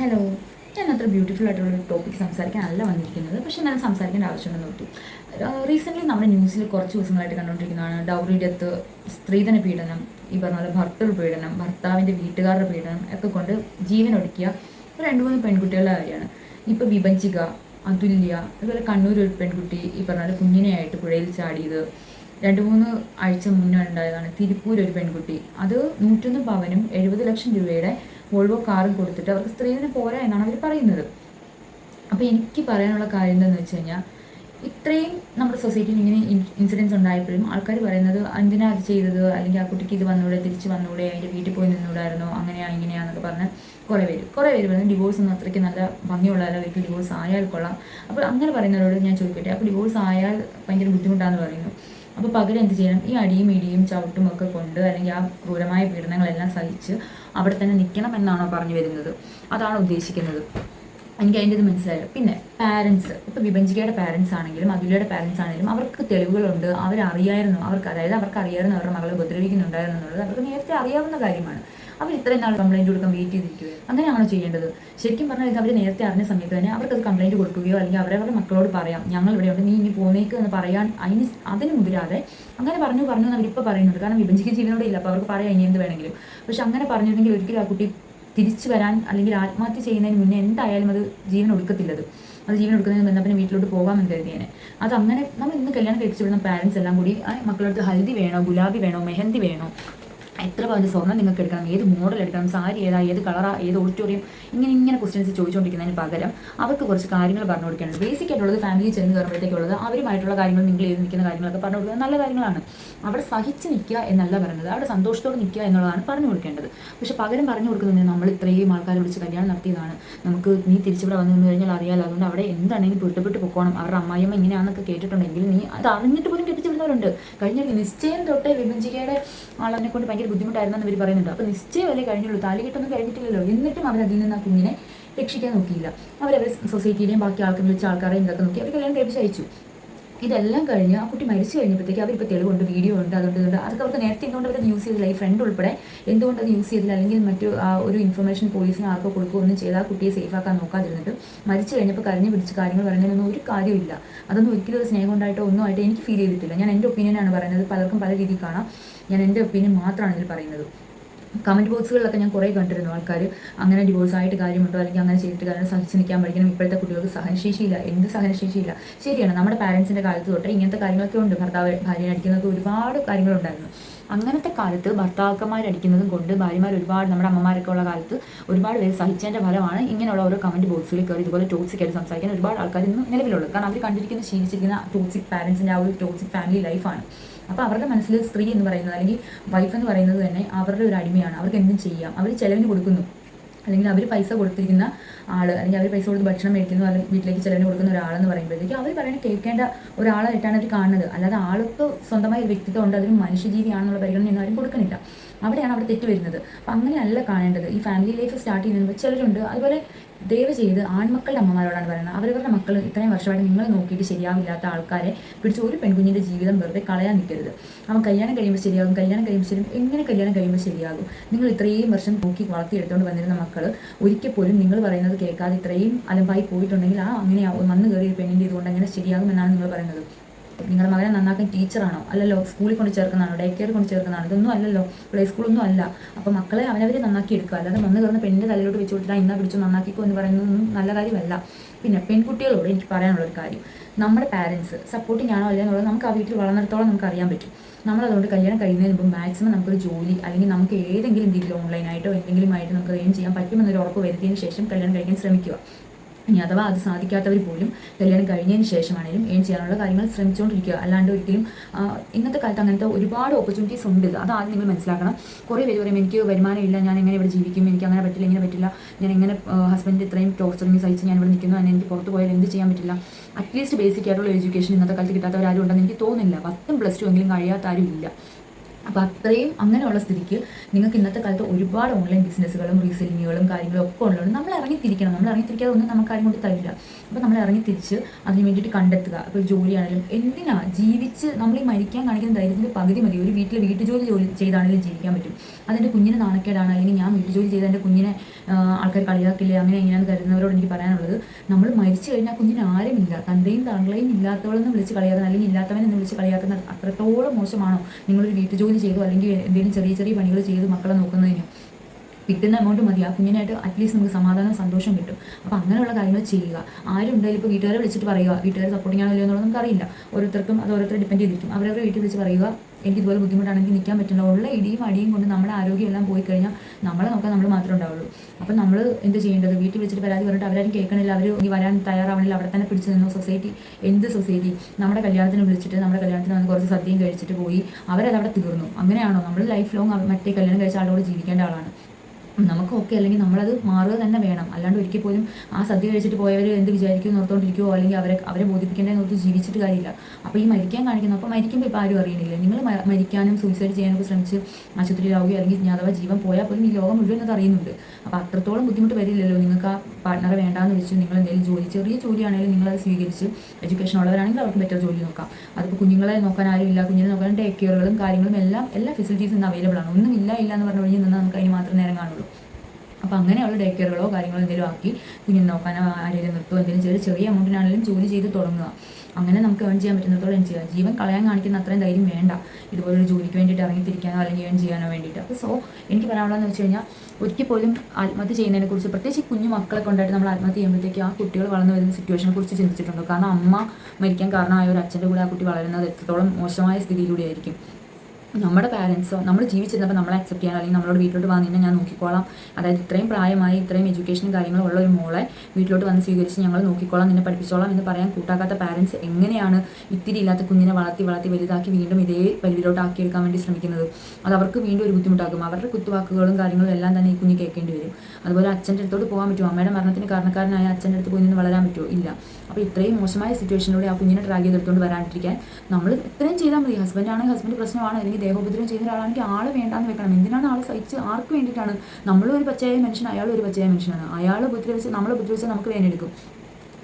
Hello ഞാൻ അത്ര beautiful ആയിട്ടുള്ള ഒരു ടോപ്പിക് സംസാരിക്കാനല്ല വന്നിരിക്കുന്നത്. പക്ഷേ എന്നാലും സംസാരിക്കേണ്ട ആവശ്യമുണ്ടെന്ന് ഓർത്തു. റീസെന്റ്ലി നമ്മുടെ ന്യൂസിൽ കുറച്ച് ദിവസങ്ങളായിട്ട് കണ്ടുകൊണ്ടിരിക്കുന്നതാണ് ഡൗറി ഡെത്ത് സ്ത്രീധന പീഡനം ഈ പറഞ്ഞ പോലെ ഭർത്തൃ പീഡനം ഭർത്താവിന്റെ വീട്ടുകാരുടെ പീഡനം ഒക്കെ കൊണ്ട് ജീവൻ ഒടുക്കിയ രണ്ട് മൂന്ന് പെൺകുട്ടികളുടെ കാര്യമാണ്. ഇപ്പോൾ വിഭജിക അതുല്യ അതുപോലെ കണ്ണൂർ ഒരു പെൺകുട്ടി ഈ പറഞ്ഞ കുഞ്ഞിനെയായിട്ട് പുഴയിൽ ചാടിയത്. രണ്ട് മൂന്ന് ആഴ്ച മുന്നേ ഉണ്ടായതാണ്. തിരുപ്പൂർ ഒരു പെൺകുട്ടി. അത് നൂറ്റൊന്ന് പവനും എഴുപത് ലക്ഷം രൂപയുടെ വോൾവോ കാറും കൊടുത്തിട്ട് അവർക്ക് സ്ത്രീധനം പോരാ എന്നാണ് അവർ പറയുന്നത്. അപ്പോൾ എനിക്ക് പറയാനുള്ള കാര്യം എന്താണെന്ന് വെച്ച് കഴിഞ്ഞാൽ ഇത്രയും നമ്മുടെ സൊസൈറ്റിയിൽ ഇങ്ങനെ ഇൻസിഡൻസ് ഉണ്ടായപ്പോഴും ആൾക്കാർ പറയുന്നത് എന്തിനാ അത് ചെയ്തത്? അല്ലെങ്കിൽ ആ കുട്ടിക്ക് ഇത് വന്നൂടെ? തിരിച്ച് വന്നൂടെ? അതിന്റെ വീട്ടിൽ പോയി നിന്നൂടായിരുന്നോ? അങ്ങനെയാ ഇങ്ങനെയാന്നൊക്കെ പറഞ്ഞ് കുറേ പേര് കുറേ പേര് പറഞ്ഞു ഡിവോഴ്സ് ഒന്നും അത്രയ്ക്ക് നല്ല ഭംഗിയുള്ളതല്ല. ഒരിക്കലും ഡിവോഴ്സ് ആയാൽ കൊള്ളാം. അപ്പോൾ അങ്ങനെ പറയുന്നവരോട് ഞാൻ ചോദിക്കട്ടെ അപ്പോൾ ഡിവോഴ്സ് ആയാൽ ഭയങ്കര ബുദ്ധിമുട്ടാണെന്ന് പറയുന്നു. അപ്പോൾ പകരം എന്ത് ചെയ്യണം? ഈ അടിയും ഇടിയും ചവിട്ടും ഒക്കെ കൊണ്ട് അല്ലെങ്കിൽ ആ ക്രൂരമായ പീഡനങ്ങളെല്ലാം സഹിച്ച് അവിടെ തന്നെ നിൽക്കണം എന്നാണോ പറഞ്ഞു വരുന്നത്? അതാണ് ഉദ്ദേശിക്കുന്നത്. എനിക്ക് അതിന്റെ ഇത് മനസ്സിലായില്ല. പിന്നെ പാരൻസ് ഇപ്പോൾ വിഭജിക്കയുടെ പാരൻസ് ആണെങ്കിലും അതുലയുടെ പാരൻസ് ആണെങ്കിലും അവർക്ക് തെളിവുകളുണ്ട്. അവരറിയായിരുന്നു. അവർക്ക് അതായത് അവർക്ക് അറിയായിരുന്നു അവരുടെ മകളെ ഉപദ്രവിക്കുന്നുണ്ടായിരുന്നു എന്നുള്ളത്. അവർക്ക് നേരത്തെ അറിയാവുന്ന കാര്യമാണ്. അവർ ഇത്രയും നാൾ കംപ്ലൈന്റ് കൊടുക്കാൻ വെയിറ്റ് ചെയ്തിരിക്കുകയോ? അങ്ങനെയാണോ ചെയ്യേണ്ടത്? ശരിക്കും പറഞ്ഞാൽ അവർ നേരത്തെ അറിഞ്ഞ സമയത്ത് തന്നെ അവർക്ക് അത് കംപ്ലൈന്റ് കൊടുക്കുകയോ അല്ലെങ്കിൽ അവരുടെ മക്കളോട് പറയാം ഞങ്ങൾ ഇവിടെ ഉണ്ട് നീ ഇനി പോന്നേക്ക് എന്ന് പറയാൻ അതിന് അതിന് മുതിരാതെ അങ്ങനെ പറഞ്ഞു പറഞ്ഞു എന്ന് അവരിപ്പോൾ പറയുന്നുണ്ട്. കാരണം വിഭജിക്കുന്ന ജീവനോടെ ഇല്ല. അപ്പോൾ അവർക്ക് പറയാം ഇനി എന്ത് വേണമെങ്കിലും. പക്ഷെ അങ്ങനെ പറഞ്ഞിരുന്നെങ്കിൽ ഒരിക്കലും ആ കുട്ടി തിരിച്ചു വരാൻ അല്ലെങ്കിൽ ആത്മഹത്യ ചെയ്യുന്നതിന് മുന്നേ എന്തായാലും അത് ജീവൻ ഒടുക്കത്തില്ലത്. അത് ജീവൻ എടുക്കുന്നതിന് മുന്നേ പിന്നെ വീട്ടിലോട്ട് പോകാമെന്ന് കരുതിയേനെ. അത് അങ്ങനെ നമ്മൾ ഇന്ന് കല്യാണം കഴിച്ചു വിടുന്ന പാരൻസ് എല്ലാം കൂടി മക്കളടുത്ത് ഹൽദി വേണോ ഗുലാബി വേണോ മെഹന്തി വേണോ എത്ര പവന്റെ സ്വർണം നിങ്ങൾക്ക് എടുക്കണം? ഏത് മോഡൽ എടുക്കണം? സാരി ഏതാ? ഏത് കളറാ ഏത് ഓഡിറ്റോറിയം ഇങ്ങനെ ഇങ്ങനെ ക്വസ്റ്റ്യൻസ് ചോദിച്ചുകൊണ്ടിരിക്കുന്നതിന് പകരം അവർക്ക് കുറച്ച് കാര്യങ്ങൾ പറഞ്ഞു കൊടുക്കേണ്ടത് ബേസിക് ആയിട്ടുള്ളത് ഫാമിലി ചെന്ന് കയറുമ്പോഴത്തേക്കുള്ളത് അവരുമായിട്ടുള്ള കാര്യങ്ങൾ നിങ്ങൾ ചെയ്ത് നിൽക്കുന്ന കാര്യങ്ങളൊക്കെ പറഞ്ഞു കൊടുക്കുന്നത് നല്ല കാര്യങ്ങളാണ്. അവിടെ സഹിച്ച് നിൽക്കുക എന്നല്ല പറയുന്നത്. അവിടെ സന്തോഷത്തോടെ നിൽക്കുക എന്നുള്ളതാണ് പറഞ്ഞു കൊടുക്കേണ്ടത്. പക്ഷെ പകരം പറഞ്ഞു കൊടുക്കുന്നത് നമ്മൾ ഇത്രയും ആൾക്കാരെ വിളിച്ച് കല്യാണം നടത്തിയതാണ്. നമുക്ക് നീ തിരിച്ചിവിടെ വന്നു കഴിഞ്ഞാൽ അറിയാലോ. അതുകൊണ്ട് അവിടെ എന്താണെങ്കിലും പൊരുത്തപ്പെട്ട് പൊക്കോണം. അവരുടെ അമ്മായിയമ്മ ഇങ്ങനെയാണെന്നൊക്കെ കേട്ടിട്ടുണ്ടെങ്കിൽ നീ അത് അറിഞ്ഞിട്ട് പോലും കെട്ടിച്ചു വിടുന്നവരുണ്ട് കഴിഞ്ഞ നിശ്ചയം തൊട്ടേ വിഭജിക്കയുടെ ആളെന്നെ കൊണ്ട് ഭയങ്കര ബുദ്ധിമുട്ടായിരുന്നെന്ന് ഇവർ പറയുന്നുണ്ട്. അപ്പോൾ നിശ്ചയമല്ലേ കഴിഞ്ഞുള്ളൂ. താലികെട്ടൊന്നും കഴിഞ്ഞിട്ടില്ലല്ലോ. എന്നിട്ടും അവർ അതിൽ നിന്ന് ആ കുഞ്ഞിനെ രക്ഷിക്കാൻ നോക്കിയില്ല. അവരവർ സൊസൈറ്റിയിലെയും ബാക്കി ആൾക്കാർ വിളിച്ച ആൾക്കാരെയും ഇതൊക്കെ നോക്കി. അവർ കല്യാണം കഴിപ്പിച്ച് അയച്ചു. ഇതെല്ലാം കഴിഞ്ഞ് ആ കുട്ടി മരിച്ചു കഴിഞ്ഞപ്പോഴത്തേക്ക് അവരിപ്പോൾ തെളിവുണ്ട് വീഡിയോ ഉണ്ട് അതുകൊണ്ട് ഇതുണ്ട്. അതൊക്കെ അവർക്ക് നേരത്തെ എന്തുകൊണ്ട് അവരത് യൂസ് ചെയ്തില്ല ഈ ഫ്രണ്ട് ഉൾപ്പെടെ എന്തുകൊണ്ട് അത് യൂസ് ചെയ്തില്ല? അല്ലെങ്കിൽ മറ്റു ആ ഒരു ഇൻഫർമേഷൻ പോലീസിന് ആർക്കോ കൊടുക്കുകയൊന്നും ചെയ്ത് ആ കുട്ടിയെ സേഫ് ആക്കാൻ നോക്കാതിരുന്നിട്ട് മരിച്ചു കഴിഞ്ഞപ്പോൾ കരഞ്ഞു പിടിച്ച് കാര്യങ്ങൾ പറയുന്നതിനൊന്നും ഒരു കാര്യമില്ല അതൊന്നും ഒരിക്കലും ഒരു സ്നേഹം ഉണ്ടായിട്ടോ ഒന്നും ആയിട്ട് എനിക്ക് ഫീൽ ചെയ്തിട്ടില്ല. ഞാൻ എന്റെ ഒപ്പീനിയനാണ് പറയുന്നത്. പലർക്കും പല രീതിയിൽ കാണാം. ഞാൻ എന്റെ ഒപ്പീനിയൻ മാത്രമാണ് ഇതിൽ പറയുന്നത്. കമന്റ് ബോക്സുകളിലൊക്കെ ഞാൻ കുറേ കണ്ടിരുന്നു. ആൾക്കാർ അങ്ങനെ ഡിവോഴ്സ് ആയിട്ട് കാര്യമുണ്ടോ? അല്ലെങ്കിൽ അങ്ങനെ ചെയ്തിട്ട് കാര്യം സഹിച്ച് നിൽക്കാൻ പഠിക്കണം. ഇപ്പോഴത്തെ കുട്ടികൾക്ക് സഹനശേഷിയില്ല. എന്ത് സഹനശേഷിയില്ല? ശരിയാണ്. നമ്മുടെ പാരൻസിന്റെ കാലത്ത് തൊട്ട് ഇങ്ങനത്തെ കാര്യങ്ങളൊക്കെ ഉണ്ട്. ഭർത്താവ് ഭാര്യനെ അടിക്കുന്നതൊക്കെ ഒരുപാട് കാര്യങ്ങളുണ്ടായിരുന്നു. അങ്ങനത്തെ കാലത്ത് ഭർത്താക്കന്മാരടിക്കുന്നതും കൊണ്ട് ഭാര്യമാർ ഒരുപാട് നമ്മുടെ അമ്മമാരൊക്കെ ഉള്ള കാലത്ത് ഒരുപാട് പേര് സഹിച്ചതിന്റെ ഫലമാണ് ഇങ്ങനെയുള്ള ഓരോ കമന്റ് ബോക്സിൽ കയറി ഇതുപോലെ ടോക്സിക് ആയിട്ട് സംസാരിക്കാൻ ഒരുപാട് ആൾക്കാർ ഇന്ന് നിലവിലുള്ളത്. കാരണം അവർ കണ്ടിരിക്കുന്ന ശീലിച്ചിരിക്കുന്ന ടോക്സിക് പാരൻസിന്റെ ആ ഒരു ടോക്സിക് ഫാമിലി ലൈഫാണ് അപ്പോൾ അവരുടെ മനസ്സിൽ സ്ത്രീ എന്ന് പറയുന്നത് അല്ലെങ്കിൽ വൈഫ് എന്ന് പറയുന്നത് തന്നെ അവരുടെ ഒരു അടിമയാണ്. അവർക്ക് എന്തും ചെയ്യാം. അവർ ചിലവിന് കൊടുക്കുന്നു. അല്ലെങ്കിൽ അവർ പൈസ കൊടുത്തിരിക്കുന്ന ആൾ അല്ലെങ്കിൽ അവർ പൈസ കൊടുത്ത് ഭക്ഷണം മേടിക്കുന്നു അല്ലെങ്കിൽ വീട്ടിലേക്ക് ചിലവിന് കൊടുക്കുന്ന ഒരാളെന്ന് പറയുമ്പോഴത്തേക്ക് അവർ പറയുന്നത് കേൾക്കേണ്ട ഒരാളായിട്ടാണ് അവർ കാണുന്നത്. അല്ലാതെ ആൾക്ക് സ്വന്തമായ ഒരു വ്യക്തിത്വം ഉണ്ട് അതിന് മനുഷ്യജീവിയാണെന്നുള്ള പരിഗണന ഒന്നും ആരും കൊടുക്കുന്നില്ല അവിടെയാണ് അവിടെ തെറ്റ് വരുന്നത്. അപ്പം അങ്ങനെയല്ല കാണേണ്ടത്. ഈ ഫാമിലി ലൈഫ് സ്റ്റാർട്ട് ചെയ്യുന്നത് ചിലരുണ്ട്. അതുപോലെ ദയവ് ചെയ്ത് ആൺമക്കളുടെ അമ്മമാരോടാണ് പറയുന്നത്. അവരവരുടെ മക്കൾ ഇത്രയും വർഷമായിട്ട് നിങ്ങൾ നോക്കിയിട്ട് ശരിയാവില്ലാത്ത ആൾക്കാരെ പിടിച്ച് ഒരു പെൺകുഞ്ഞിന്റെ ജീവിതം വെറുതെ കളയാൻ നിൽക്കരുത്. അവൻ കല്യാണം കഴിയുമ്പോൾ ശരിയാകും കല്യാണം കഴിയുമ്പോൾ ശരിയാകും എങ്ങനെ കല്യാണം കഴിയുമ്പോൾ ശരിയാകും? നിങ്ങൾ ഇത്രയും വർഷം നോക്കി വളർത്തിയെടുത്തുകൊണ്ട് വന്നിരുന്ന മക്കൾ ഒരിക്കൽ പോലും നിങ്ങൾ പറയുന്നത് കേൾക്കാതെ ഇത്രയും അലമ്പായി പോയിട്ടുണ്ടെങ്കിൽ ആ അങ്ങനെ വന്നു കയറിയ പെണ്ണിന്റെ ഇതുകൊണ്ട് അങ്ങനെ ശരിയാകുമെന്നാണ് നിങ്ങൾ പറയുന്നത്. നിങ്ങളുടെ മകനെ നന്നാക്കാൻ ടീച്ചറാണോ? അല്ലല്ലോ സ്കൂളിൽ കൊണ്ട് ചേർക്കുന്നതാണോ? ഡേ കെയർ കൊണ്ട് ചേർക്കുന്നതാണോ? ഇതൊന്നും അല്ലല്ലോ പ്ലേ സ്കൂളൊന്നും അല്ല. അപ്പോൾ മക്കളെ അവനവർ നന്നാക്കി എടുക്കുക. അല്ലാതെ വന്ന് കയറുന്ന പെണ്ണിന്റെ തലയിലോട്ട് വെച്ച് കൊടുത്തിട്ട് ഇന്നാ പിടിച്ചു നന്നാക്കിക്കോ എന്ന് പറയുന്നതൊന്നും നല്ല കാര്യമല്ല. പിന്നെ പെൺകുട്ടികളോട് എനിക്ക് പറയാനുള്ള ഒരു കാര്യം. നമ്മുടെ പാരൻസ് സപ്പോർട്ടിങ് ആണോ അല്ലേ എന്നുള്ളത് നമുക്ക് ആ വീട്ടിൽ വളർന്നിടത്തോളം നമുക്ക് അറിയാൻ പറ്റും. നമ്മളതുകൊണ്ട് കല്യാണം കഴിയുന്നതിന് മുമ്പ് മാക്സിമം നമുക്കൊരു ജോലി അല്ലെങ്കിൽ നമുക്ക് ഏതെങ്കിലും രീതിയിൽ ഓൺലൈനായിട്ടോ എന്തെങ്കിലും ആയിട്ട് നമുക്ക് ഏം ചെയ്യാൻ പറ്റുമെന്നൊരു ഉറപ്പ് വരുത്തിയതിന് ശേഷം കല്യാണം കഴിക്കാൻ ശ്രമിക്കുക. ഇനി അഥവാ അത് സാധിക്കാത്തവർ പോലും കല്യാണം കഴിഞ്ഞതിന് ശേഷമാണെങ്കിലും ഏൺ ചെയ്യാനുള്ള കാര്യങ്ങൾ ശ്രമിച്ചുകൊണ്ടിരിക്കുക അല്ലാണ്ട് ഒരിക്കലും ഇന്നത്തെ കാലത്ത് അങ്ങനത്തെ ഒരുപാട് ഓപ്പർച്യൂണിറ്റീസ് ഉണ്ട്. അത് ആദ്യം നിങ്ങൾ മനസ്സിലാക്കണം. കുറേ പേര് പറയും എനിക്ക് വരുമാനമില്ല ഞാൻ എങ്ങനെ ഇവിടെ ജീവിക്കും? എനിക്ക് അങ്ങനെ പറ്റില്ല ഇങ്ങനെ പറ്റില്ല. ഞാൻ എങ്ങനെ ഹസ്ബൻഡ് ഇത്രയും ടോർച്ചറിങ് സഹിച്ച് ഞാൻ ഇവിടെ നിൽക്കുന്നു? അതിന് എനിക്ക് പുറത്ത് പോയാൽ എന്ത് ചെയ്യാൻ പറ്റില്ല? അറ്റ്ലീസ്റ്റ് ബേസിക് ആയിട്ടുള്ള എഡ്യൂക്കേഷൻ ഇന്നത്തെ കാലത്ത് കിട്ടാത്തവരാരും ഉണ്ടെന്ന് എനിക്ക് തോന്നുന്നില്ല. പത്തും പ്ലസ് ടു എങ്കിലും കഴിയാത്ത ആരും ഇല്ല. അപ്പോൾ അത്രയും അങ്ങനെയുള്ള സ്ഥിതിക്ക് നിങ്ങൾക്ക് ഇന്നത്തെ കാലത്ത് ഒരുപാട് ഓൺലൈൻ ബിസിനസ്സുകളും റീസെല്ലിങ്ങുകളും കാര്യങ്ങളും ഒക്കെ ഉള്ളതുകൊണ്ട് നമ്മൾ ഇറങ്ങിത്തിരിക്കണം. നമ്മൾ ഇറങ്ങിത്തിരിക്കാതെ ഒന്നും നമുക്ക് ആരും കൊണ്ട് തരില്ല. അപ്പോൾ നമ്മൾ ഇറങ്ങിത്തിരിച്ച് അതിന് വേണ്ടിയിട്ട് കണ്ടെത്തുക. ഇപ്പോൾ ജോലിയാണെങ്കിലും എന്തിനാ ജീവിച്ച് നമ്മൾ ഈ മരിക്കാൻ കാണിക്കുന്ന ധൈര്യത്തിന്റെ പകുതി മതി. ഒരു വീട്ടിൽ വീട്ടുജോലി ജോലി ചെയ്താണെങ്കിലും ജീവിക്കാൻ പറ്റും. അതെന്റെ കുഞ്ഞിന് നാണക്കേടാണ്. അല്ലെങ്കിൽ ഞാൻ വീട്ടുജോലി ചെയ്ത എന്റെ കുഞ്ഞിനെ ആൾക്കാർ കളിയാക്കില്ല അങ്ങനെ എങ്ങനെയാണെന്ന് കരുതുന്നവരോട് എനിക്ക് പറയാനുള്ളത്. നമ്മൾ മരിച്ചു കഴിഞ്ഞാൽ കുഞ്ഞിന് ആരുമില്ല. തന്റെയും തങ്ങളെയും ഇല്ലാത്തവളെന്ന് വിളിച്ച് കളിയാക്കുന്ന അല്ലെങ്കിൽ ഇല്ലാത്തവനെന്ന് വിളിച്ച് കളിയാക്കുന്ന അത്രത്തോളം മോശമാണോ നിങ്ങളൊരു വീട്ടുജോലി ചെയ്തോ അല്ലെങ്കിൽ എന്തെങ്കിലും ചെറിയ ചെറിയ പണികൾ ചെയ്ത് മക്കളെ നോക്കുന്നതിന്. കിട്ടുന്ന എമൗണ്ട് മതി. ആ കുഞ്ഞിനായിട്ട് അറ്റ്ലീസ്റ്റ് നമുക്ക് സമാധാനം സന്തോഷം കിട്ടും. അപ്പോൾ അങ്ങനെയുള്ള കാര്യങ്ങൾ ചെയ്യുക. ആരും ഉണ്ടായാലും ഇപ്പോൾ വീട്ടുകാരെ വിളിച്ചിട്ട് പറയുക വീട്ടുകാർ സപ്പോർട്ടിംഗ് ആണോ ഇല്ലയോ എന്നുള്ളത് നമുക്കറിയില്ല. ഓരോരുത്തർക്കും അത് ഓരോരുത്തർ ഡിപ്പെൻഡ് ചെയ്തിരിക്കും. അവരവരുടെ വീട്ടിൽ വിളിച്ച് പറയുക എനിക്ക് ഇതുപോലെ ബുദ്ധിമുട്ടാണെങ്കിൽ നിൽക്കാൻ പറ്റില്ല. ഉള്ള ഇടിയും അടിയും കൊണ്ട് നമ്മുടെ ആരോഗ്യം എല്ലാം പോയി കഴിഞ്ഞാൽ നമ്മളെ നോക്കാൻ നമ്മൾ മാത്രമേ ഉണ്ടാവുള്ളൂ. അപ്പം നമ്മൾ എന്ത് ചെയ്യേണ്ടത്? വീട്ടിൽ വിളിച്ചിട്ട് പരാതി പറഞ്ഞിട്ട് അവരാരും കേൾക്കണില്ല. അവർ ഇനി വരാൻ തയ്യാറാവണില്ല. അവിടെ തന്നെ പിടിച്ചു നിന്നു. സൊസൈറ്റി എന്ത് സൊസൈറ്റി നമ്മുടെ കല്യാണത്തിന് വിളിച്ചിട്ട് നമ്മുടെ കല്യാണത്തിന് വന്ന് കുറച്ച് സദ്യയും കഴിച്ചിട്ട് പോയി അവരത് അവിടെ തീർന്നു. അങ്ങനെയാണോ? നമ്മൾ ലൈഫ് ലോങ് മറ്റേ കല്യാണം കഴിച്ച ആളോട് ജീവിക്കേണ്ട ആളാണ്. നമുക്ക് ഓക്കെ അല്ലെങ്കിൽ നമ്മളത് മാറുക തന്നെ വേണം. അല്ലാണ്ട് ഒരിക്കൽ പോലും ആ സദ്യ കഴിച്ചിട്ട് പോയവർ എന്ത് വിചാരിക്കും ഓർത്തോണ്ടിരിക്കുമോ അല്ലെങ്കിൽ അവരെ അവരെ ബോധിപ്പിക്കേണ്ടതെന്ന് ഓർത്ത് ജീവിച്ചിട്ട് കാര്യമില്ല. അപ്പോൾ ഈ മരിക്കാൻ കാണിക്കുന്നു അപ്പോൾ മരിക്കുമ്പോൾ ഇപ്പോൾ ആരും അറിയണില്ല. നിങ്ങൾ മരിക്കാനും സൂയിസൈഡ് ചെയ്യാനൊക്കെ ശ്രമിച്ച് ആശുപത്രിയിലാവുകയോ അല്ലെങ്കിൽ അഥവാ ജീവൻ പോയാൽ പോലും ഈ ലോകം മുഴുവൻ അത് അറിയുന്നുണ്ട്. അപ്പോൾ അത്രത്തോളം ബുദ്ധിമുട്ട് വരില്ലല്ലോ നിങ്ങൾക്ക് ആ പാർട്ട്ണറെ വേണ്ടാന്ന് വെച്ച് നിങ്ങൾ എന്തെങ്കിലും ജോലി ചെറിയ ജോലിയാണെങ്കിലും നിങ്ങളത് സ്വീകരിച്ച് എഡ്യൂക്കേഷൻ ഉള്ളവരാണെങ്കിൽ അവർക്ക് ബെറ്റർ ജോലി നോക്കാം. അതിപ്പോൾ കുഞ്ഞുങ്ങളെ നോക്കാൻ ആരും ഇല്ല. കുഞ്ഞിനെ നോക്കാൻ ടേക്ക് കെയറുകളും കാര്യങ്ങളും എല്ലാം എല്ലാ ഫെസിലിറ്റീസും അവൈലബിൾ ആണ്. ഒന്നും ഇല്ല ഇല്ല എന്ന് പറഞ്ഞു കഴിഞ്ഞാൽ നിന്നാൽ നമുക്ക് അതിന് മാത്രം നേരം കാണുള്ളൂ. അപ്പോൾ അങ്ങനെയുള്ള ഡേ കെയറുകളോ കാര്യങ്ങളോ എന്തെങ്കിലും ആക്കി കുഞ്ഞിനെ നോക്കാനോ ആരെങ്കിലും നിർത്തുമോ എന്തെങ്കിലും ചെറിയ ചെറിയ എമൗണ്ടിനാണെങ്കിലും ജോലി ചെയ്ത് തുടങ്ങുക. അങ്ങനെ നമുക്ക് ഏൺ ചെയ്യാൻ പറ്റുന്നിടത്തോളം ഏൺ ചെയ്യുക. ജീവൻ കളയാൻ കാണിക്കുന്ന അത്രയും ധൈര്യം വേണ്ട. ഇതുപോലൊരു ജോലിക്ക് വേണ്ടിയിട്ട് ഇറങ്ങിത്തിരിക്കാനോ അല്ലെങ്കിൽ ഏൺ ചെയ്യാനോ വേണ്ടിയിട്ട്. അപ്പോൾ സോ എനിക്ക് പറയാനുള്ളതെന്ന് വെച്ച് കഴിഞ്ഞാൽ ഒരിക്കൽ പോലും ആത്മഹത്യ ചെയ്യുന്നതിനെ കുറിച്ച് പ്രത്യേകിച്ച് കുഞ്ഞു മക്കളെ കൊണ്ടായിട്ട് നമ്മൾ ആത്മഹത്യ ചെയ്യുമ്പോഴത്തേക്ക് ആ കുട്ടികൾ വളർന്നു വരുന്ന സിറ്റുവേഷനെ കുറിച്ച് ചിന്തിച്ചിട്ടുണ്ടോ? കാരണം അമ്മ മരിക്കാൻ കാരണമായ ഒരു അച്ഛന്റെ കൂടെ ആ കുട്ടി വളരുന്നത് എത്രത്തോളം മോശമായ സ്ഥിതിയിലൂടെ ആയിരിക്കും. നമ്മുടെ പാരൻസോ നമ്മൾ ജീവിച്ചിരുന്നപ്പോൾ നമ്മളെ അക്സെപ്റ്റ് ചെയ്യാൻ അല്ലെങ്കിൽ നമ്മളോട് വീട്ടിലോട്ട് വന്നു കഴിഞ്ഞാൽ ഞാൻ നോക്കിക്കോളാം. അതായത് ഇത്രയും പ്രായമായി ഇത്രയും എഡ്യൂക്കേഷനും കാര്യങ്ങളും ഉള്ള ഒരു മോളെ വീട്ടിലോട്ട് വന്ന് സ്വീകരിച്ച് ഞങ്ങൾ നോക്കിക്കോളാം നിന്നെ പഠിപ്പിച്ചോളാം എന്ന് പറയാൻ കൂട്ടാക്കാത്ത പാരൻസ് എങ്ങനെയാണ് ഇത്തിരി ഇല്ലാത്ത കുഞ്ഞിനെ വളർത്തി വളർത്തി വലുതാക്കി വീണ്ടും ഇതേ വലിവിലോട്ട് ആക്കിയെടുക്കാൻ വേണ്ടി ശ്രമിക്കുന്നത്? അത് അവർക്ക് വീണ്ടും ഒരു ബുദ്ധിമുട്ടാക്കും. അവരുടെ കുത്തുവാക്കുകളും കാര്യങ്ങളും എല്ലാം തന്നെ ഈ കുഞ്ഞ് കേൾക്കേണ്ടി വരും. അതുപോലെ അച്ഛന്റെ അടുത്തോട്ട് പോകാൻ പറ്റുമോ? അമ്മയുടെ മരണത്തിന് കാരണക്കാരനായ അച്ഛന്റെ അടുത്ത് പോയി നിന്ന് വളരാൻ പറ്റുമോ? ഇല്ല. അപ്പോൾ ഇത്രയും മോശമായ സിറ്റുവേഷനിലൂടെ ആ കുഞ്ഞിനെ ട്രാക്ക് ചെയ്തെടുത്തുകൊണ്ട് വരാണ്ടിരിക്കാൻ നമ്മൾ ഇത്രയും ചെയ്താൽ മതി. ഹസ്ബൻഡ് ആണെങ്കിൽ ഹസ്ബൻഡ് പ്രശ്നമാണ്. അല്ലെങ്കിൽ ദേഹോപദ്രവം ചെയ്യുന്ന ഒരാളാണെങ്കിൽ ആൾ വേണ്ടാന്ന് വെക്കണം. എന്തിനാണ് ആൾ സഹിച്ച്? ആർക്ക് വേണ്ടിയിട്ടാണ്? നമ്മളും ഒരു പച്ചയായ മനുഷ്യൻ അയാളും ഒരു പച്ചയായ മനുഷ്യനാണ്. അയാൾ ഉപദ്രവിച്ച് നമ്മൾ ഉപദ്രവിച്ചാൽ നമുക്ക് വേനെടുക്കും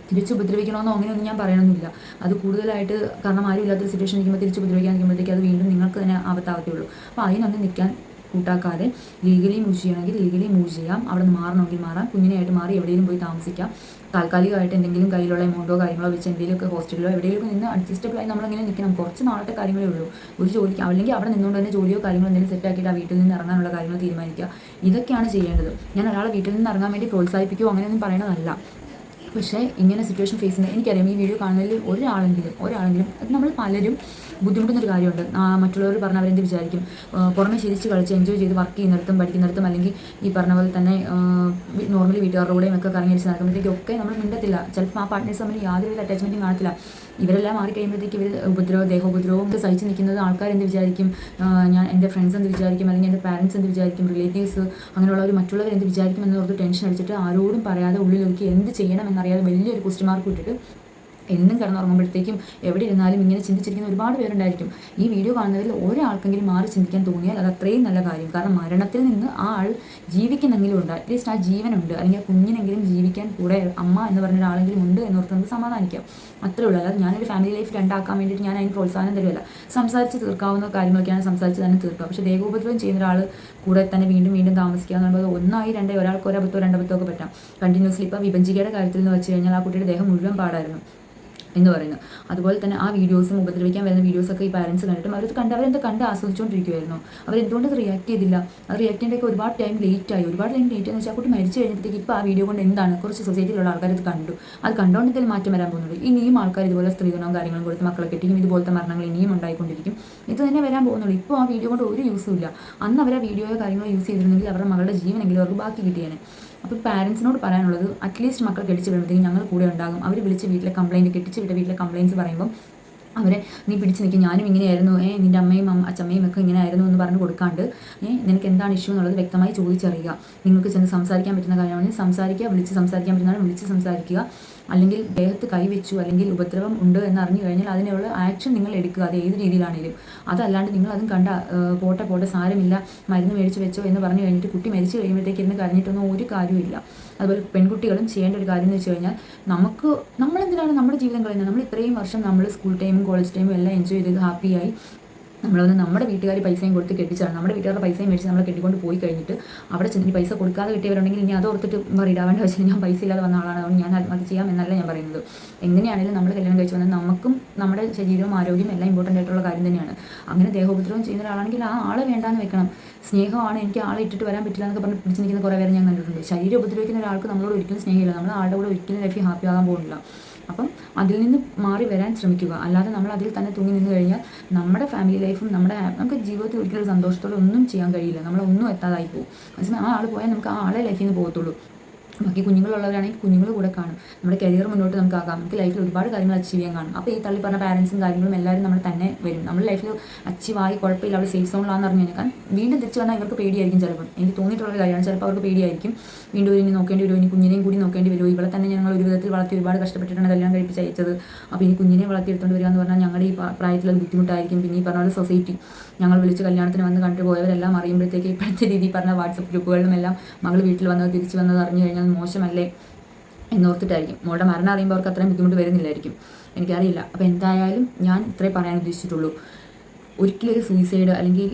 തിരിച്ച് ഉപദ്രവിക്കണമെന്നോ അങ്ങനെയൊന്നും ഞാൻ പറയണമെന്നില്ല അത് കൂടുതലായിട്ട് കാരണം ആരും ഇല്ലാത്തൊരു സിറ്റുവേഷൻ നിൽക്കുമ്പോൾ തിരിച്ച് ഉപദ്രവിക്കാൻ നിൽക്കുമ്പോഴത്തേക്ക് അത് വീണ്ടും നിങ്ങൾക്ക് തന്നെ ആപത്താവത്തേ ഉള്ളൂ അപ്പോൾ അതിനൊന്നും നിൽക്കാൻ കൂട്ടാക്കാതെ ലീഗലി മൂവ് ചെയ്യണമെങ്കിൽ ലീഗലി മൂവ് ചെയ്യാം. അവിടെ നിന്ന് മാറണമെങ്കിൽ മാറാം. കുഞ്ഞിനെയായിട്ട് മാറി എവിടെയെങ്കിലും പോയി താമസിക്കാം. താൽക്കാലികമായിട്ട് എന്തെങ്കിലും കയ്യിലുള്ള എമൗണ്ടോ കാര്യങ്ങളോ വെച്ച് എന്തെങ്കിലുമൊക്കെ ഹോസ്റ്റലിലോ എവിടെയെങ്കിലും നിന്ന് അഡ്ജസ്റ്റബിൾ ആയി നമ്മളിങ്ങനെ നിൽക്കണം. കുറച്ച് നാളത്തെ കാര്യങ്ങളേ ഉള്ളൂ. ഒരു ജോലിക്ക് അല്ലെങ്കിൽ അവിടെ നിന്നുകൊണ്ട് തന്നെ ജോലിയോ കാര്യങ്ങളോ എന്തെങ്കിലും സെറ്റ് ആക്കിയിട്ട് ആ വീട്ടിൽ നിന്ന് ഇറങ്ങാനുള്ള കാര്യങ്ങൾ തീരുമാനിക്കുക. ഇതൊക്കെയാണ് ചെയ്യേണ്ടത്. ഞാൻ ഒരാളെ വീട്ടിൽ നിന്ന് ഇറങ്ങാൻ വേണ്ടി പ്രോത്സാഹിപ്പിക്കുകയോ അങ്ങനെയൊന്നും പറയണതല്ല. പക്ഷേ ഇങ്ങനെ സിറ്റുവേഷൻ ഫേസ് ചെയ്യുന്നത് എനിക്കറിയാം ഈ വീഡിയോ കാണുന്നതിൽ ഒരാളെങ്കിലും ഒരാളെങ്കിലും അത് നമ്മൾ പലരും ബുദ്ധിമുട്ടുന്നൊരു കാര്യമുണ്ട്. മറ്റുള്ളവർ പറഞ്ഞ അവരെന്ത് വിചാരിക്കും? പുറമെ ശരിച്ച് കളിച്ച് എൻജോയ് ചെയ്ത് വർക്ക് ചെയ്യുന്നിടത്തും പഠിക്കുന്നിടത്തും അല്ലെങ്കിൽ ഈ പറഞ്ഞ പോലെ തന്നെ നോർമലി വീട്ടുകാരുടെ കൂടെയും ഒക്കെ കറങ്ങി നടക്കുമ്പോഴത്തേക്കും ഒക്കെ നമ്മൾ മിണ്ടത്തില്ല. ചിലപ്പോൾ ആ പാർട്ട്നേഴ്സ് തമ്മിൽ യാതൊരു അറ്റാച്ച്മെന്റും കാണത്തില്ല. ഇവരെല്ലാം മാറി കഴിയുമ്പോഴത്തേക്ക് ഇവർ ഉപദ്രവം ദേഹോപദ്രവവും സഹിച്ച് നിൽക്കുന്നത് ആൾക്കാർ എന്ത് വിചാരിക്കും? ഞാൻ എന്റെ ഫ്രണ്ട്സ് എന്ത് വിചാരിക്കും? അല്ലെങ്കിൽ എന്റെ പാരൻസ് എന്ത് വിചാരിക്കും? റിലേറ്റീവ്സ് അങ്ങനെയുള്ളവർ മറ്റുള്ളവർ എന്ത് വിചാരിക്കും എന്നോർത്ത് ടെൻഷൻ അടിച്ചിട്ട് ആരോടും പറയാതെ ഉള്ളിലൊരുക്കി എന്ത് ചെയ്യണം എന്നറിയാതെ വലിയൊരു ക്വസ്റ്റ്യൻ മാർക്ക് ഇട്ടിട്ട് എന്നും കിടന്നുറങ്ങുമ്പോഴത്തേക്കും എവിടെ ഇരുന്നാലും ഇങ്ങനെ ചിന്തിച്ചിരിക്കുന്ന ഒരുപാട് പേരുണ്ടായിരിക്കും. ഈ വീഡിയോ കാണുന്നതിൽ ഒരാൾക്കെങ്കിലും മാറി ചിന്തിക്കാൻ തോന്നിയാൽ അത് അത്രയും നല്ല കാര്യം. കാരണം മരണത്തിൽ നിന്ന് ആ ആൾ ജീവിക്കുന്നെങ്കിലും ഉണ്ട്. അറ്റ്ലീസ്റ്റ് ആ ജീവനുണ്ട്. അല്ലെങ്കിൽ ആ കുഞ്ഞിനെങ്കിലും ജീവിക്കാൻ കൂടെ അമ്മ എന്ന് പറഞ്ഞ ഒരാളെങ്കിലും ഉണ്ട് എന്നോർത്ത് നമുക്ക് സമാധാനിക്കാം. അത്രേ ഉള്ളൂ. അതായത് ഞാനൊരു ഫാമിലി ലൈഫ് രണ്ടാക്കാൻ വേണ്ടിയിട്ട് ഞാൻ അതിന് പ്രോത്സാഹനം തരുമല്ല സംസാരിച്ച് തീർക്കാവുന്ന കാര്യങ്ങളൊക്കെയാണ് സംസാരിച്ച് തന്നെ തീർക്കുക. പക്ഷേ ദേഹോപദ്രവം ചെയ്യുന്ന ഒരാൾ കൂടെ തന്നെ വീണ്ടും വീണ്ടും താമസിക്കുക എന്ന് പറയുമ്പോൾ ഒന്നായി രണ്ടേ ഒരാൾക്ക് ഒരബത്തോ രണ്ടബത്തോ ഒക്കെ പറ്റാം. കണ്ടിന്യൂസ്ലി ഇപ്പോൾ വിഭജിക്കയുടെ കാര്യത്തിൽ എന്ന് വെച്ച് കഴിഞ്ഞാൽ ആ കുട്ടിയുടെ ദേഹം മുഴുവൻ പാടായിരുന്നു. എന്ന് പറയുന്നു. അതുപോലെ തന്നെ ആ വീഡിയോസും ഉപദ്രവിക്കാൻ വരുന്ന വീഡിയോസൊക്കെ ഈ പാരൻസ് കണ്ടിട്ടും അവർ കണ്ട് അവരെന്ത് കണ്ട് ആസ്വദിച്ചുകൊണ്ടിരിക്കുമായിരുന്നു അവരെന്തുകൊണ്ട് റിയാക്ട് ചെയ്തില്ല? അത് റിയാക്ട് ചെയ്യേണ്ടൊക്കെ ഒരുപാട് ടൈം ലേറ്റ് ആയി. ഒരുപാട് ടൈം ലേറ്റ് എന്ന് വെച്ചാൽ കുട്ടി മരിച്ചു കഴിഞ്ഞപ്പോഴത്തേക്ക് ഇപ്പോൾ ആ വീഡിയോ കൊണ്ട് എന്താണ്? കുറച്ച് സൊസൈറ്റിയിലുള്ള ആൾക്കാർ ഇത് കണ്ടു. അത് കണ്ടുകൊണ്ട് എന്തെങ്കിലും മാറ്റം വരാൻ പോകുന്നുണ്ട്? ഇനിയും ആൾക്കാർ ഇതുപോലെ സ്ത്രീധനവും കാര്യങ്ങളും കൊടുത്ത് മക്കളെ കെട്ടിക്കും. ഇതുപോലത്തെ മരണങ്ങൾ ഇനിയും ഉണ്ടായിക്കൊണ്ടിരിക്കും. ഇത് തന്നെ വരാൻ പോകുന്നുള്ളൂ. ഇപ്പോൾ ആ വീഡിയോ കൊണ്ട് ഒരു യൂസും ഇല്ല. അന്ന് അവർ ആ വീഡിയോയോ കാര്യങ്ങളോ യൂസ് ചെയ്തിരുന്നെങ്കിൽ അവരുടെ മകളുടെ ജീവനെങ്കിലും അവർക്ക് ബാക്കി കിട്ടിയേനെ. അപ്പോൾ പാരൻസിനോട് പറയാനുള്ളത് അറ്റ്ലീസ്റ്റ് മക്കൾ കെട്ടിച്ച് വിടുമ്പോഴത്തേക്കും ഞങ്ങൾ കൂടെ ഉണ്ടാകും. അവർ വിളിച്ച് വീട്ടിലെ കംപ്ലയിന്റ് കെട്ടിച്ച് വിട്ട വീട്ടിലെ കംപ്ലയിൻസ് പറയുമ്പോൾ അവരെ നീ പിടിച്ച് നിൽക്കും ഞാനും ഇങ്ങനെയായിരുന്നു. ഏ നിന്റെ അമ്മയും അച്ഛമ്മയും ഒക്കെ ഇങ്ങനെയായിരുന്നു എന്ന് പറഞ്ഞ് കൊടുക്കാണ്ട് ഏ നിനക്ക് എന്താണ് ഇഷ്യൂ എന്നുള്ളത് വ്യക്തമായി ചോദിച്ചറിയുക. നിങ്ങൾക്ക് ചെന്ന് സംസാരിക്കാൻ പറ്റുന്ന കാര്യമാണെങ്കിൽ സംസാരിക്കുക വിളിച്ച് സംസാരിക്കാൻ പറ്റുന്നതാണ് വിളിച്ച് സംസാരിക്കുക. അല്ലെങ്കിൽ ദേഹത്ത് കൈവച്ചു അല്ലെങ്കിൽ ഉപദ്രവം ഉണ്ട് എന്ന് അറിഞ്ഞു കഴിഞ്ഞാൽ അതിനുള്ള ആക്ഷൻ നിങ്ങൾ എടുക്കുക. അത് ഏത് രീതിയിലാണെങ്കിലും അതല്ലാണ്ട് നിങ്ങൾ അതും കണ്ട പോട്ടെ പോട്ടെ സാരമില്ല മരുന്ന് മേടിച്ച് വെച്ചോ എന്ന് പറഞ്ഞു കഴിഞ്ഞിട്ട് കുട്ടി മരിച്ചു കഴിയുമ്പോഴത്തേക്ക് ഇരുന്ന് കരഞ്ഞിട്ടൊന്നും ഒരു കാര്യമില്ല അതുപോലെ പെൺകുട്ടികളും ചെയ്യേണ്ട ഒരു കാര്യം എന്ന് വെച്ച് കഴിഞ്ഞാൽ നമുക്ക് നമ്മളെന്തിനാണ് നമ്മുടെ ജീവിതം കളയുന്നത്? നമ്മൾ ഇത്രയും വർഷം നമ്മൾ സ്കൂൾ ടൈമും കോളേജ് ടൈമും എല്ലാം എൻജോയ് ചെയ്ത് ഹാപ്പിയായി നമ്മളൊന്ന് നമ്മുടെ വീട്ടുകാർ പൈസയും കൊടുത്ത് കെട്ടിച്ചാണ് നമ്മുടെ വീട്ടുകാരുടെ പൈസയും മേടിച്ച് നമ്മളെ കെട്ടിക്കൊണ്ട് പോയി കഴിഞ്ഞിട്ട് അവിടെ ചെന്ന് പൈസ കൊടുക്കാതെ കിട്ടിയവരുണ്ടെങ്കിൽ ഇനി അത് ഓർത്തിട്ട് വറിയിടാവേണ്ട വെച്ചാൽ ഞാൻ പൈസ ഇല്ലാതെ വന്ന ആളാണ്. അതുകൊണ്ട് ഞാൻ അത് ചെയ്യാം എന്നല്ല ഞാൻ പറയുന്നത്. എങ്ങനെയാണെങ്കിലും നമ്മൾ കല്യാണം കഴിച്ച് വന്നാൽ നമുക്കും നമ്മുടെ ശരീരവും ആരോഗ്യവും എല്ലാം ഇമ്പോർട്ടന്റ് ആയിട്ടുള്ള കാര്യം തന്നെയാണ്. അങ്ങനെ ദേഹോപദ്രവം ചെയ്യുന്ന ഒരാളാണെങ്കിൽ ആ ആളെ വേണ്ടാന്ന് വെക്കണം. സ്നേഹമാണ് എനിക്ക് ആളെ ഇട്ടിട്ട് വരാൻ പറ്റില്ല എന്നൊക്കെ പറഞ്ഞ് പിടിച്ച് നിൽക്കുന്ന കുറേ പേരെ ഞാൻ കണ്ടിട്ടുണ്ട്. ശരീരം ഉപദ്രവിക്കുന്ന ഒരാൾക്ക് നമ്മളോട് ഒരിക്കലും സ്നേഹമില്ല. നമ്മൾ ആളുടെ കൂടെ ഒരിക്കലും ലൈഫിൽ ഹാപ്പി ആകാൻ പോകുന്നില്ല. അപ്പം അതിൽ നിന്ന് മാറി വരാൻ ശ്രമിക്കുക. അല്ലാതെ നമ്മൾ അതിൽ തന്നെ തൂങ്ങി നിന്ന് കഴിഞ്ഞാൽ നമ്മുടെ ഫാമിലി ലൈഫും നമ്മുടെ നമുക്ക് ജീവിതത്തിൽ ഒരിക്കലും ഒരു സന്തോഷത്തോടെ ഒന്നും ചെയ്യാൻ കഴിയില്ല. നമ്മളൊന്നും എത്താതായി പോകും അതേസമയം ആ ആൾ പോയാൽ നമുക്ക് ആ ആളെ ലൈഫിൽ നിന്ന് പോകത്തുള്ളൂ. ബാക്കി കുഞ്ഞുങ്ങളുള്ളവരാണെങ്കിൽ കുഞ്ഞുങ്ങൾ കൂടെ കാണും. നമ്മുടെ കരിയർ മുന്നോട്ട് നമുക്ക് ആകാം നമുക്ക് ലൈഫിൽ ഒരുപാട് കാര്യങ്ങൾ അച്ചീവ് ചെയ്യാൻ കാണും. അപ്പോൾ ഈ തള്ളി പറഞ്ഞ പാരൻസും കാര്യങ്ങളും എല്ലാവരും നമ്മൾ തന്നെ വരും. നമ്മൾ ലൈഫിൽ അച്ചീവായി കുഴപ്പമില്ല അവൾ സേഫ് സോണിലാണെന്ന് അറിഞ്ഞു കഴിഞ്ഞാൽ വീണ്ടും തിരിച്ചു വന്നാൽ ഇവർക്ക് പേടിയായിരിക്കും ചിലപ്പോൾ എനിക്ക് തോന്നിയിട്ടുള്ള കാര്യമാണ് ചിലപ്പോൾ അവർക്ക് പേടിയായിരിക്കും. വീണ്ടും ഇനി നോക്കേണ്ടി വരുമോ? ഇനി കുഞ്ഞിനെയും കൂടി നോക്കേണ്ടി വരുമോ? ഇവളെ തന്നെ ഞങ്ങൾ ഒരു വിധത്തിൽ വളർത്തി ഒരുപാട് കഷ്ടപ്പെട്ടിട്ടാണ് കല്യാണം കഴിപ്പിച്ച് അയച്ചത്. അപ്പോൾ ഇനി കുഞ്ഞിനെ വളർത്തിയെടുത്തുകൊണ്ട് വരിക എന്ന് പറഞ്ഞാൽ ഞങ്ങളുടെ ഈ പ്രാ- പ്രായത്തിൽ അത് ബുദ്ധിമുട്ടായിരിക്കും. പിന്നെ ഈ പറഞ്ഞ സൊസൈറ്റി ഞങ്ങൾ വിളിച്ച് കല്യാണത്തിന് വന്ന് കണ്ടു പോയവരെല്ലാം അറിയുമ്പോഴത്തേക്ക് ഇപ്പോഴത്തെ രീതി പറഞ്ഞ വാട്സപ്പ് ഗ്രൂപ്പുകളിലും എല്ലാം മകൾ വീട്ടിൽ വന്നത് തിരിച്ച് വന്നത് അറിഞ്ഞു കഴിഞ്ഞാൽ മോശമല്ലേ എന്നോർത്തിട്ടായിരിക്കും. മോളുടെ മരണം അറിയുമ്പോൾ അവർക്ക് അത്രയും ബുദ്ധിമുട്ട് വരുന്നില്ലായിരിക്കും. എനിക്കറിയില്ല. അപ്പോൾ എന്തായാലും ഞാൻ ഇത്രേ പറയാൻ ഉദ്ദേശിച്ചിട്ടുള്ളൂ. ഒരിക്കലും ഒരു സൂയിസൈഡ് അല്ലെങ്കിൽ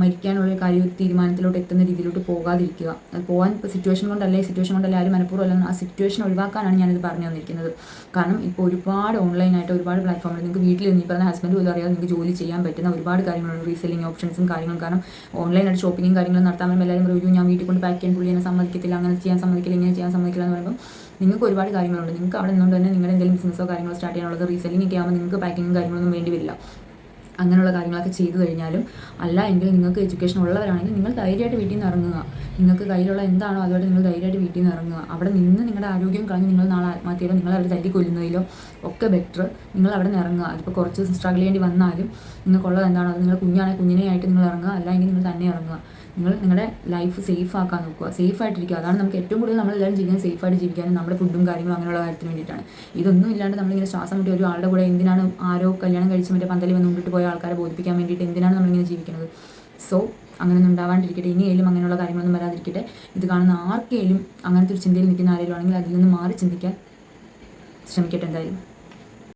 മരിക്കാനുള്ള ഒരു കാര്യം തീരുമാനത്തിലോട്ട് എത്തുന്ന രീതിയിലോട്ട് പോകാതിരിക്കുക. പോകാൻ ഇപ്പോൾ സിറ്റുവേഷൻ കൊണ്ടല്ല ഈ സിറ്റുവേഷൻ കൊണ്ടല്ല ആരും മനഃപൂർവം അല്ല ആ സിറ്റുവേഷൻ ഒഴിവാക്കാനാണ് ഞാനിത് പറഞ്ഞു തന്നിരിക്കുന്നത്. കാരണം ഇപ്പോൾ ഒരുപാട് ഓൺലൈനായിട്ട് ഒരുപാട് പ്ലാറ്റ്ഫോമിൽ നിങ്ങൾക്ക് വീട്ടിൽ നിന്ന് പറഞ്ഞ ഹസ്ബൻഡ് പോലും അറിയാതെ നിങ്ങൾക്ക് ജോലി ചെയ്യാൻ പറ്റുന്ന ഒരുപാട് കാര്യങ്ങളുണ്ട്. റീസെല്ലിംഗ് ഓപ്ഷൻസും കാര്യങ്ങളും. കാരണം ഓൺലൈനായിട്ട് ഷോപ്പിംഗും കാര്യങ്ങളും നടത്താൻ എല്ലാവരും റിവ്യൂ ഞാൻ വീട്ടിൽ കൊണ്ട് പാക്ക് ചെയ്യാൻ പുള്ളി എന്നെ സമ്മതിക്കത്തില്ല. അങ്ങനെ ചെയ്യാൻ സമ്മതിക്കില്ല ഇങ്ങനെ ചെയ്യാൻ സമ്മതിക്കില്ല എന്ന് പറയുമ്പോൾ നിങ്ങൾക്ക് ഒരുപാട് കാര്യങ്ങളുണ്ട്. നിങ്ങൾക്ക് അവിടെ നിന്നുകൊണ്ട് തന്നെ നിങ്ങളുടെ എന്തെങ്കിലും ബിസിനസ്സോ കാര്യങ്ങളോ സ്റ്റാർട്ട് ചെയ്യാനുള്ളത് റീസെല്ലിംഗ് ഒക്കെ ആകുമ്പോൾ നിങ്ങൾക്ക് പാക്കിങ്ങും കാര്യങ്ങളൊന്നും വേണ്ടി വരില്ല. അങ്ങനെയുള്ള കാര്യങ്ങളൊക്കെ ചെയ്തു കഴിഞ്ഞാലും അല്ല എങ്കിൽ നിങ്ങൾക്ക് എഡ്യൂക്കേഷൻ ഉള്ളവരാണെങ്കിൽ നിങ്ങൾ ധൈര്യമായിട്ട് വീട്ടിൽ നിന്ന് ഇറങ്ങുക. നിങ്ങൾക്ക് കയ്യിലുള്ള എന്താണോ അതുമായിട്ട് നിങ്ങൾ ധൈര്യമായിട്ട് വീട്ടിൽ നിന്ന് ഇറങ്ങുക. അവിടെ നിന്ന് നിങ്ങളുടെ ആരോഗ്യം കളഞ്ഞ് നിങ്ങൾ നാളെ ആത്മഹത്യയിലോ നിങ്ങൾ അവർ തല്ലിക്കൊല്ലുന്നതിലോ ഒക്കെ ബെറ്റർ നിങ്ങൾ അവിടെ നിന്ന് ഇറങ്ങുക. അതിപ്പോൾ കുറച്ച് സ്ട്രഗിൾ ചെയ്യേണ്ടി വന്നാലും നിങ്ങൾക്കുള്ളത് എന്താണോ അത് നിങ്ങൾ കുഞ്ഞാണെങ്കിൽ കുഞ്ഞിനെയായിട്ട് നിങ്ങൾ ഇറങ്ങുക. അല്ലെങ്കിൽ നിങ്ങൾ തന്നെ ഇറങ്ങുക. നിങ്ങൾ നിങ്ങളുടെ ലൈഫ് സേഫ് ആക്കാൻ നോക്കുക. സേഫ് ആയിട്ടിരിക്കുക. അതാണ് നമുക്ക് ഏറ്റവും കൂടുതൽ നമ്മളെല്ലാവരും ജീവിക്കാൻ സേഫ് ആയിട്ട് ജീവിക്കാനും നമ്മുടെ ഫുഡും കാര്യങ്ങളും അങ്ങനെയുള്ള കാര്യത്തിന് വേണ്ടിയിട്ടാണ്. ഇതൊന്നും ഇല്ലാണ്ട് നമ്മളിങ്ങനെ ശ്വാസം മുട്ടി ഒരു ആളുടെ കൂടെ എന്തിനാണ് ആരോ കല്യാണം കഴിച്ച് മറ്റേ പന്തലിൽ വന്ന് കൊണ്ടിട്ട് പോയ ആൾക്കാരെ ബോധിപ്പിക്കാൻ വേണ്ടിയിട്ട് എന്തിനാണ് നമ്മളിങ്ങനെ ജീവിക്കുന്നത്? സോ അങ്ങനെയൊന്നും ഉണ്ടാവാണ്ടിരിക്കട്ടെ. ഇനിയേലും അങ്ങനെയുള്ള കാര്യങ്ങളൊന്നും വരാതിരിക്കട്ടെ. ഇത് കാണുന്ന ആർക്കേലും അങ്ങനത്തെ ഒരു ചിന്തയിൽ നിൽക്കുന്ന ആരെങ്കിലും ആണെങ്കിൽ അതിൽ നിന്ന് മാറി ചിന്തിക്കാൻ ശ്രമിക്കട്ടെ എന്തായാലും.